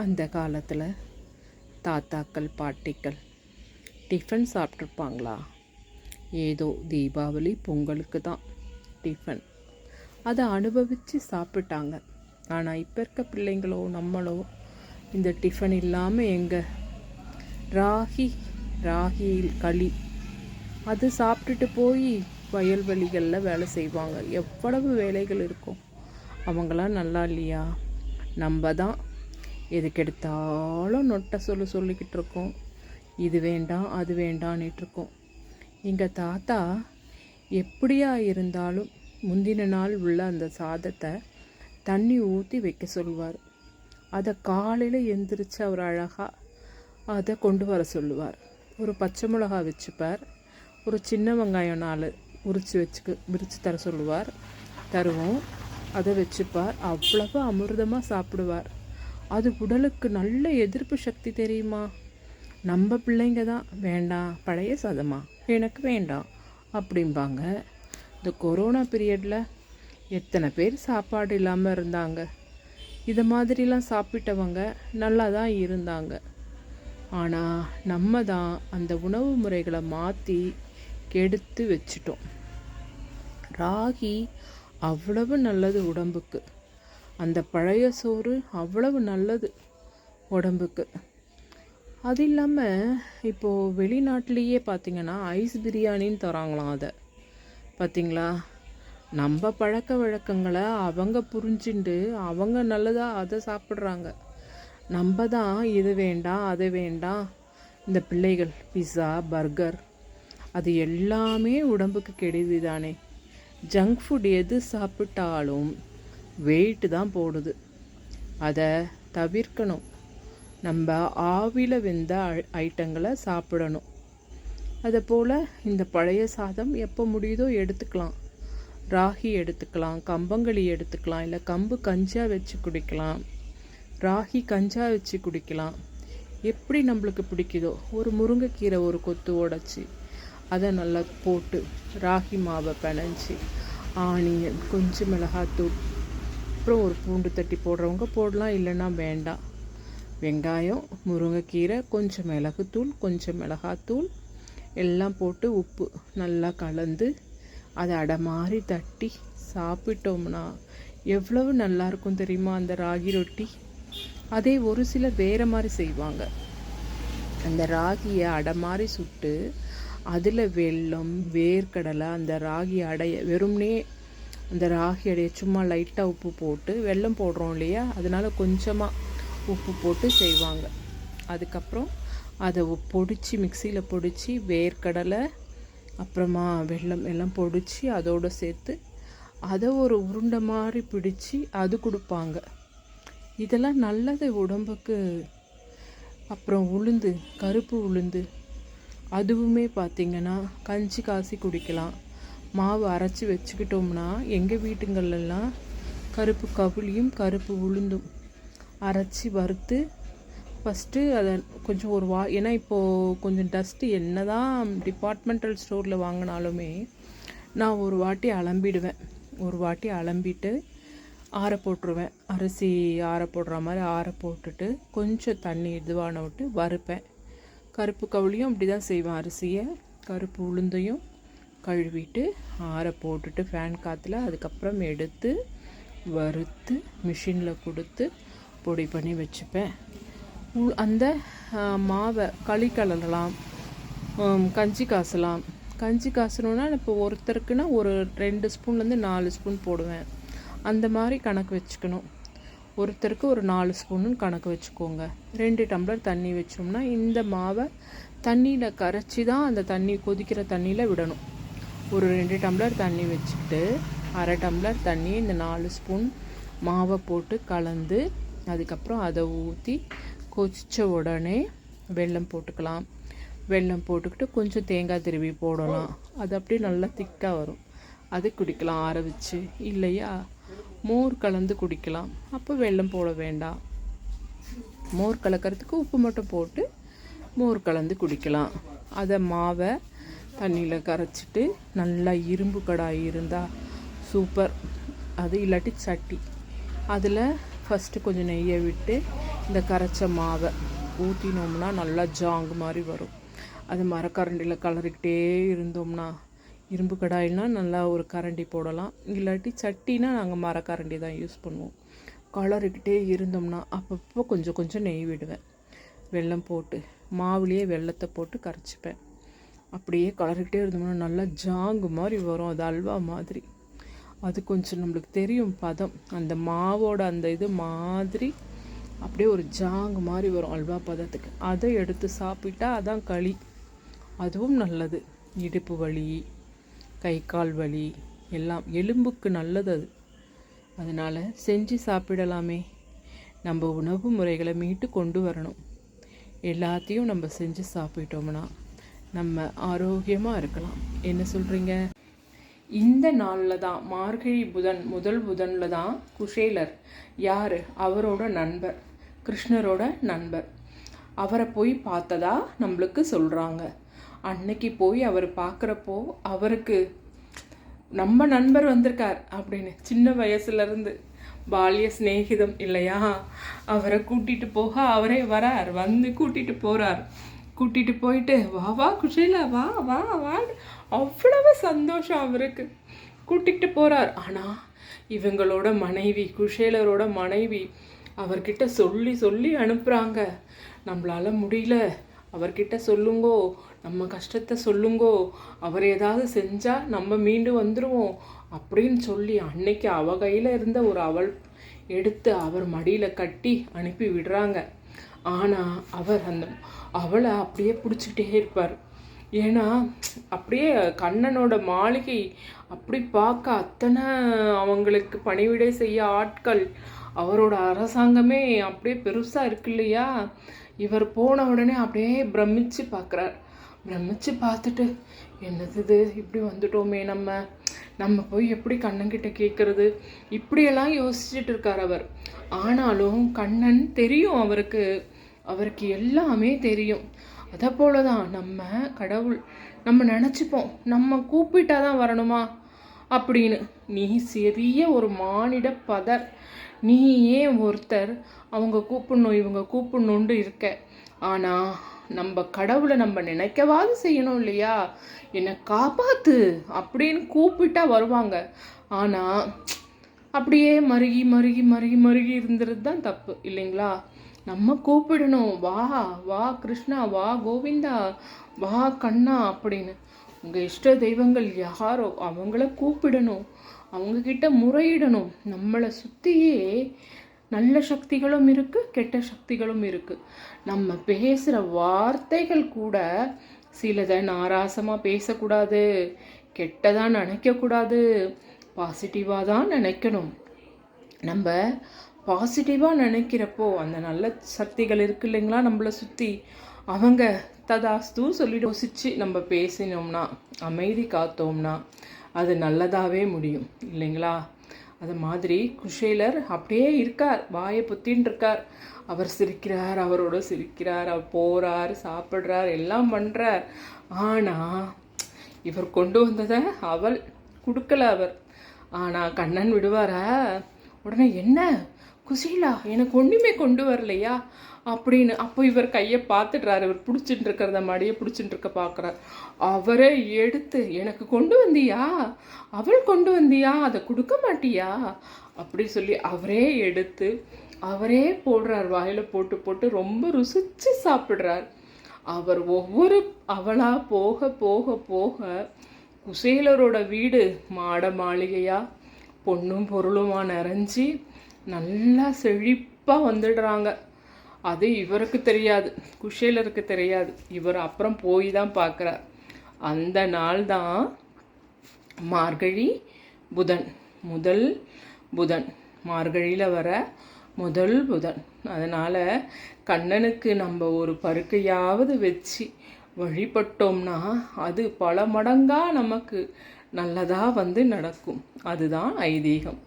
அந்த காலத்தில் தாத்தாக்கள் பாட்டிகள் டிஃபன் சாப்பிட்ருப்பாங்களா ஏதோ தீபாவளி பொங்கலுக்கு தான் டிஃபன் அதை அனுபவித்து சாப்பிட்டாங்க. ஆனால் இப்போ இருக்க பிள்ளைங்களோ நம்மளோ இந்த டிஃபன் இல்லாமல் எங்கே? ராகி ராகியில் களி அது சாப்பிட்டுட்டு போய் வயல்வெளிகளில் வேலை செய்வாங்க. எவ்வளவு வேலைகள் இருக்கும். அவங்களாம் நல்லா இல்லையா? நம்ம தான் எதுக்கெடுத்தாலும் நொட்டை சொல்லு சொல்லிக்கிட்டு இருக்கோம். இது வேண்டாம் அது வேண்டான்னுட்டு இருக்கோம். எங்கள் தாத்தா எப்படியா இருந்தாலும் முந்தின நாள் உள்ள அந்த சாதத்தை தண்ணி ஊற்றி வைக்க சொல்லுவார். அதை காலையில் எந்திரிச்சு அவர் அழகாக அதை கொண்டு வர சொல்லுவார். ஒரு பச்சை மிளகா வச்சுப்பார். ஒரு சின்ன வெங்காயம் நாலு உரித்து வச்சுக்கு விரித்து தர சொல்லுவார். தருவோம். அதை வச்சுப்பார். அவ்வளவு அமிர்தமாக சாப்பிடுவார். அது உடலுக்கு நல்ல எதிர்ப்பு சக்தி தெரியுமா? நம்ம பிள்ளைங்க தான். வேண்டாம் பழைய சாதமா? எனக்கு வேண்டாம் அப்படிம்பாங்க. இந்த கொரோனா பீரியடில் எத்தனை பேர் சாப்பாடு இல்லாமல் இருந்தாங்க? இதை மாதிரிலாம் சாப்பிட்டவங்க நல்லா தான் இருந்தாங்க. ஆனால் நம்ம தான் அந்த உணவு முறைகளை மாற்றி கெடுத்து வச்சிட்டோம். ராகி அவ்வளவு நல்லது உடம்புக்கு. அந்த பழைய சோறு அவ்வளவு நல்லது உடம்புக்கு. அது இல்லாமல் இப்போது வெளிநாட்டிலேயே பார்த்திங்கன்னா ஐஸ் பிரியாணின்னு தராங்களாம் அதை. பார்த்தீங்களா நம்ம பழக்க வழக்கங்களை அவங்க புரிஞ்சுண்டு அவங்க நல்லதாக அதை சாப்பிட்றாங்க. நம்ம தான் இது வேண்டாம் அது வேண்டாம். இந்த பிள்ளைகள் பிஸ்ஸா பர்கர் அது எல்லாமே உடம்புக்கு கெடுதி தானே ஜங்க் ஃபுட் எது சாப்பிட்டாலும் வெயிட்டு தான் போடுது. அதை தவிர்க்கணும். நம்ம ஆவியில் வெந்த ஐட்டங்களை சாப்பிடணும். அதை போல் இந்த பழைய சாதம் எப்போ முடியுதோ எடுத்துக்கலாம். ராகி எடுத்துக்கலாம் கம்பங்களி எடுத்துக்கலாம் இல்லை கம்பு கஞ்சா வச்சு குடிக்கலாம். ராகி கஞ்சா வச்சு குடிக்கலாம். எப்படி நம்மளுக்கு பிடிக்குதோ ஒரு முருங்கைக்கீரை ஒரு கொத்து உடச்சி அதை நல்லா போட்டு ராகி மாவை பிணைஞ்சி ஆனியன் கொஞ்சம் மிளகாத்தூள் அப்புறம் ஒரு பூண்டு தட்டி போடுறவங்க போடலாம் இல்லைன்னா வேண்டாம். வெங்காயம் முருங்கைக்கீரை கொஞ்சம் மிளகுத்தூள் கொஞ்சம் மிளகாத்தூள் எல்லாம் போட்டு உப்பு நல்லா கலந்து அதை அடை மாதிரி தட்டி சாப்பிட்டோம்னா எவ்வளவு நல்லாயிருக்கும் தெரியுமா அந்த ராகி ரொட்டி? அதே ஒரு சிலர் வேறு மாதிரி செய்வாங்க. அந்த ராகியை அடை மாதிரி சுட்டு அதில் வெல்லம் வேர்க்கடலை அந்த ராகி அடைய வெறும்னே அந்த ராகி அடைய சும்மா லைட்டாக உப்பு போட்டு வெல்லம் போடுறோம் இல்லையா? அதனால் கொஞ்சமாக உப்பு போட்டு செய்வாங்க. அதுக்கப்புறம் அதை பொடிச்சு மிக்சியில் பொடிச்சு வேர்க்கடலை அப்புறமா வெள்ளம் எல்லாம் பொடிச்சு அதோடு சேர்த்து அதை ஒரு உருண்டை மாதிரி பிடிச்சி அது கொடுப்பாங்க. இதெல்லாம் நல்லது உடம்புக்கு. அப்புறம் உளுந்து கருப்பு உளுந்து. அதுவுமே பார்த்திங்கன்னா கஞ்சி காசி குடிக்கலாம். மாவு அரைச்சி வச்சுக்கிட்டோம்னா எங்கள் வீட்டுங்களெல்லாம் கருப்பு கவுளியும் கருப்பு உளுந்தும் அரைச்சி வறுத்து ஃபஸ்ட்டு அதை கொஞ்சம் ஒரு வா ஏன்னா இப்போது கொஞ்சம் டஸ்ட்டு என்ன தான் டிபார்ட்மெண்டல் ஸ்டோரில் வாங்கினாலுமே நான் ஒரு வாட்டி அலம்பிடுவேன். ஒரு வாட்டி அலம்பிட்டு ஆற போட்டுருவேன். அரிசி ஆற போடுற மாதிரி ஆற போட்டுட்டு கொஞ்சம் தண்ணி இதுவான விட்டு வறுப்பேன். கருப்பு கவுளியும் அப்படி தான் செய்வேன். அரிசியை கருப்பு உளுந்தையும் கழுவிட்டு ஆற போட்டுட்டு ஃபேன் காற்றுல அதுக்கப்புறம் எடுத்து வறுத்து மிஷினில் கொடுத்து பொடி பண்ணி வச்சுப்பேன். அந்த மாவை களி கலரலாம் கஞ்சி காசலாம். கஞ்சி காசணுன்னா இப்போ ஒருத்தருக்குன்னா ஒரு ரெண்டு ஸ்பூன்லேருந்து நாலு ஸ்பூன் போடுவேன். அந்த மாதிரி கணக்கு வச்சுக்கணும். ஒருத்தருக்கு ஒரு நாலு ஸ்பூனுன்னு கணக்கு வச்சுக்கோங்க. ரெண்டு டம்ளர் தண்ணி வச்சோம்னா இந்த மாவை தண்ணியில் கரைச்சி தான் அந்த தண்ணி கொதிக்கிற தண்ணியில் விடணும். ஒரு ரெண்டு டம்ளர் தண்ணி வச்சுக்கிட்டு அரை டம்ளர் தண்ணி இந்த நாலு ஸ்பூன் மாவை போட்டு கலந்து அதுக்கப்புறம் அதை ஊற்றி கொதித்த உடனே வெல்லம் போட்டுக்கலாம். வெல்லம் போட்டுக்கிட்டு கொஞ்சம் தேங்காய் திருவி போடலாம். அது அப்படியே நல்லா திக்காக வரும். அது குடிக்கலாம் ஆற வச்சு. இல்லையா? மோர் கலந்து குடிக்கலாம். அப்போ வெல்லம் போட வேண்டாம். மோர் கலக்கிறதுக்கு உப்பு மட்டும் போட்டு மோர் கலந்து குடிக்கலாம். அதை மாவை தண்ணியில் கரைச்சிட்டு நல்லா இரும்பு கடாய் இருந்தால் சூப்பர் அது இல்லாட்டி சட்டி. அதில் ஃபஸ்ட்டு கொஞ்சம் நெய்யை விட்டு இந்த கரைச்ச மாவை ஊற்றினோம்னா நல்லா ஜாங்கு மாதிரி வரும். அது மரக்கரண்டியில் கலரிக்கிட்டே இருந்தோம்னா இரும்பு கடாயில்னா நல்லா ஒரு கரண்டி போடலாம். இல்லாட்டி சட்டினா நாங்கள் மரக்கரண்டி தான் யூஸ் பண்ணுவோம். கலரிக்கிட்டே இருந்தோம்னா அப்பப்போ கொஞ்சம் கொஞ்சம் நெய் விடுவேன். வெல்லம் போட்டு மாவுலேயே வெல்லத்தை போட்டு கரைச்சிப்பேன். அப்படியே கலரிக்கிட்டே இருந்தோம்னா நல்லா ஜாங்கு மாதிரி வரும் அது அல்வா மாதிரி. அது கொஞ்சம் நம்மளுக்கு தெரியும் பதம். அந்த மாவோட அந்த இது மாதிரி அப்படியே ஒரு ஜாங்கு மாதிரி வரும் அல்வா பதத்துக்கு. அதை எடுத்து சாப்பிட்டா அதான் களி. அதுவும் நல்லது. இடுப்பு வலி கை கால் வலி எல்லாம் எலும்புக்கு நல்லது அது. அதனால் செஞ்சு சாப்பிடலாமே. நம்ம உணவு முறைகளை மீட்டு கொண்டு வரணும். எல்லாத்தையும் நம்ம செஞ்சு சாப்பிட்டோம்னா நம்ம ஆரோக்கியமாக இருக்கலாம். என்ன சொல்கிறீங்க இந்த நாளில் தான் மார்கழி புதன் முதல் புதனில் தான் குஷேலர். யார்? அவரோட நண்பர். கிருஷ்ணரோட நண்பர். அவரை போய் பார்த்ததா நம்மளுக்கு சொல்கிறாங்க அன்னைக்கு போய் அவர் பார்க்குறப்போ அவருக்கு நம்ம நண்பர் வந்திருக்கார் அப்படின்னு. சின்ன வயசுலேருந்து பால்ய சிநேகிதம் இல்லையா? அவரை கூட்டிட்டு போக அவரே வரார். வந்து கூட்டிட்டு போகிறார் கூட்டிகிட்டு போயிட்டு வா வா குஷிலா வா வா வா அவ்வளவு சந்தோஷம் அவருக்கு. கூட்டிகிட்டு போகிறார் ஆனால் இவங்களோட மனைவி குஷேலரோட மனைவி அவர்கிட்ட சொல்லி சொல்லி அனுப்புகிறாங்க நம்மளால் முடியல. அவர்கிட்ட சொல்லுங்கோ. நம்ம கஷ்டத்தை சொல்லுங்கோ. அவர் ஏதாவது செஞ்சால் நம்ம மீண்டு வந்துடுவோம் அப்படின்னு சொல்லி அன்னைக்கு அவ கையில் இருந்த ஒரு அவள் எடுத்து அவர் மடியில் கட்டி அனுப்பி விடுறாங்க. ஆனால் அவர் அந்த அவளை அப்படியே பிடிச்சிக்கிட்டே இருப்பார். ஏன்னா அப்படியே கண்ணனோட மாளிகை அப்படி பார்க்க அத்தனை அவங்களுக்கு பணிவிடை செய்ய ஆட்கள் அவரோட அரசாங்கமே அப்படியே பெருசாக இருக்கு இல்லையா? இவர் போன உடனே அப்படியே பிரமிச்சு பார்க்குறார். பிரமிச்சு பார்த்துட்டு என்னது இது? இப்படி வந்துட்டோமே நம்ம. நம்ம போய் எப்படி கண்ணன்கிட்ட கேட்கறது இப்படியெல்லாம் யோசிச்சுட்டு இருக்கார் அவர் ஆனாலும் கண்ணன் தெரியும் அவருக்கு. அவருக்கு எல்லாமே தெரியும். அதை போல தான் நம்ம கடவுள் நம்ம நினச்சிப்போம். நம்ம கூப்பிட்டா தான் வரணுமா? அப்படின்னு. நீ சிறிய ஒரு மானிட பதர். நீ ஏன் ஒருத்தர். அவங்க கூப்பிடணும் இவங்க கூப்பிடணுன்ட்டு இருக்க. ஆனால் நம்ம கடவுளை நம்ம நினைக்கவாது செய்யணும் இல்லையா? என்னை காப்பாத்து அப்படின்னு கூப்பிட்டா வருவாங்க. ஆனால் அப்படியே மருகி மருகி மருகி மருகி இருந்துறது தான் தப்பு இல்லைங்களா? நம்ம கூப்பிடணும். வா வா கிருஷ்ணா வா கோவிந்தா வா கண்ணா அப்படின்னு. உங்கள் இஷ்ட தெய்வங்கள் யாரோ அவங்கள கூப்பிடணும். அவங்கக்கிட்ட முறையிடணும். நம்மளை சுற்றியே நல்ல சக்திகளும் இருக்குது கெட்ட சக்திகளும் இருக்குது நம்ம பேசுகிற வார்த்தைகள் கூட சிலதை நாராசமாக பேசக்கூடாது கெட்டதாக நினைக்கக்கூடாது பாசிட்டிவாக தான் நினைக்கணும். நம்ம பாசிட்டிவாக நினைக்கிறப்போ அந்த நல்ல சக்திகள் இருக்கு இல்லைங்களா நம்மளை சுற்றி அவங்க ததாஸ்து சொல்லி யோசித்து நம்ம பேசினோம்னா அமைதி காத்தோம்னா அது நல்லதாகவே முடியும். இல்லைங்களா? அது மாதிரி குஷேலர் அப்படியே இருக்கார் வாயை புத்தின்னு இருக்கார். அவர் சிரிக்கிறார் அவரோட சிரிக்கிறார் அவர் போகிறார் சாப்பிட்றார் எல்லாம் பண்ணுறார் ஆனால் இவர் கொண்டு வந்ததை அவள் கொடுக்கல அவர். ஆனால் கண்ணன் விடுவாரா? உடனே என்ன? குசீலா எனக்கு ஒன்றுமே கொண்டு வரலையா? அப்படின்னு. அப்போ இவர் கையை பார்த்துடுறாரு. இவர் பிடிச்சிட்டு இருக்கிறத மடியை பிடிச்சிட்டு இருக்க பார்க்குறார். அவரை எடுத்து எனக்கு கொண்டு வந்தியா? அவள் கொண்டு வந்தியா? அதை கொடுக்க மாட்டியா? அப்படி சொல்லி அவரே எடுத்து அவரே போடுறார். வாயில் போட்டு போட்டு ரொம்ப ருசிச்சு சாப்பிட்றார். அவர் ஒவ்வொரு அவளாக போக போக போக குசேலரோட வீடு மாட மாளிகையாக பொண்ணும் பொருளுமா நிறைஞ்சி நல்லா செழிப்பாக வந்துடுறாங்க. அது இவருக்கு தெரியாது. குஷேலருக்கு தெரியாது. இவர் அப்புறம் போய் தான் பார்க்குறார். அந்த நாள் தான் மார்கழி புதன். முதல் புதன். மார்கழியில் வர முதல் புதன். அதனால் கண்ணனுக்கு நம்ம ஒரு பருக்கையாவது வச்சு வழிபட்டோம்னா அது பல மடங்காக நமக்கு நல்லதாக வந்து நடக்கும். அதுதான் ஐதீகம்.